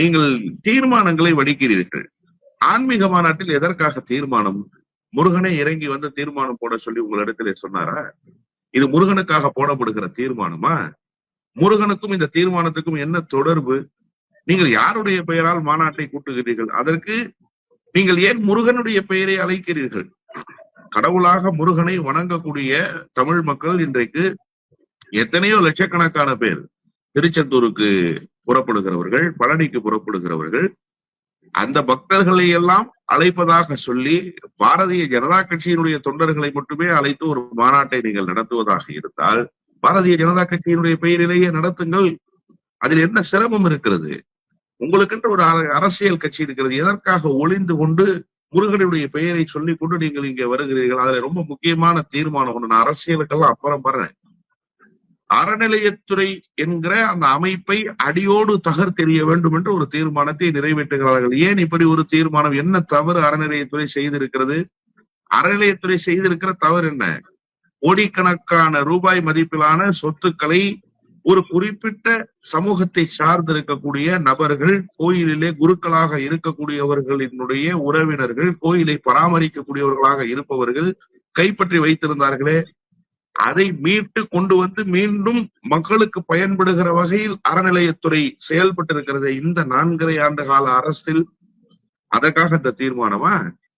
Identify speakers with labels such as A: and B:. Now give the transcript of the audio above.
A: நீங்கள் தீர்மானங்களை வடிக்கிறீர்கள். ஆன்மீக மாநாட்டில் எதற்காக தீர்மானம்? முருகனை இறங்கி வந்து தீர்மானம் போட சொல்லி உங்களிடத்திலே சொன்னாரா? இது முருகனுக்காக போடப்படுகிற தீர்மானமா? முருகனுக்கும் இந்த தீர்மானத்துக்கும் என்ன தொடர்பு? நீங்கள் யாருடைய பெயரால் மாநாட்டை கூட்டுகிறீர்கள்? அதற்கு நீங்கள் ஏன் முருகனுடைய பெயரை அழைக்கிறீர்கள்? கடவுளாக முருகனை வணங்கக்கூடிய தமிழ் மக்கள் இன்றைக்கு எத்தனையோ லட்சக்கணக்கான பேர் திருச்செந்தூருக்கு புறப்படுகிறவர்கள் பழனிக்கு புறப்படுகிறவர்கள் அந்த பக்தர்களை எல்லாம் அழைப்பதாக சொல்லி பாரதிய ஜனதா கட்சியினுடைய தொண்டர்களை மட்டுமே அழைத்து ஒரு மாநாட்டை நீங்கள் நடத்துவதாக இருந்தால் பாரதிய ஜனதா கட்சியினுடைய பெயரிலேயே நடத்துங்கள். அதில் என்ன சிரமம் இருக்கிறது? உங்களுக்கென்று ஒரு அர- அரசியல் கட்சி இருக்கிறது. எதற்காக ஒளிந்து கொண்டு முருகனுடைய பெயரை சொல்லிக் கொண்டு நீங்கள் இங்க வருகிறீர்கள்? அதுல ரொம்ப முக்கியமான தீர்மானம் ஒண்ணு நான் அரசியலுக்கெல்லாம் அப்புறம் வர்றேன். அறநிலையத்துறை என்கிற அந்த அமைப்பை அடியோடு தகர்த்தெறிய வேண்டும் என்று ஒரு தீர்மானத்தை நிறைவேற்றுகிறார்கள். ஏன் இப்படி ஒரு தீர்மானம்? என்ன தவறு அறநிலையத்துறை செய்திருக்கிறது? அறநிலையத்துறை செய்திருக்கிற தவறு என்ன? கோடிக்கணக்கான ரூபாய் மதிப்பிலான சொத்துக்களை ஒரு குறிப்பிட்ட சமூகத்தை சார்ந்திருக்கக்கூடிய நபர்கள் கோயிலிலே குருக்களாக இருக்கக்கூடியவர்களினுடைய உறவினர்கள் கோயிலை பராமரிக்கக்கூடியவர்களாக இருப்பவர்கள் கைப்பற்றி வைத்திருந்தார்களே. அதை மீட்டு கொண்டு வந்து மீண்டும் மக்களுக்கு பயன்படுகிற வகையில் அறநிலையத்துறை செயல்பட்டிருக்கிறது இந்த நான்கரை ஆண்டு கால அரசில். அதற்காக இந்த தீர்மானமா?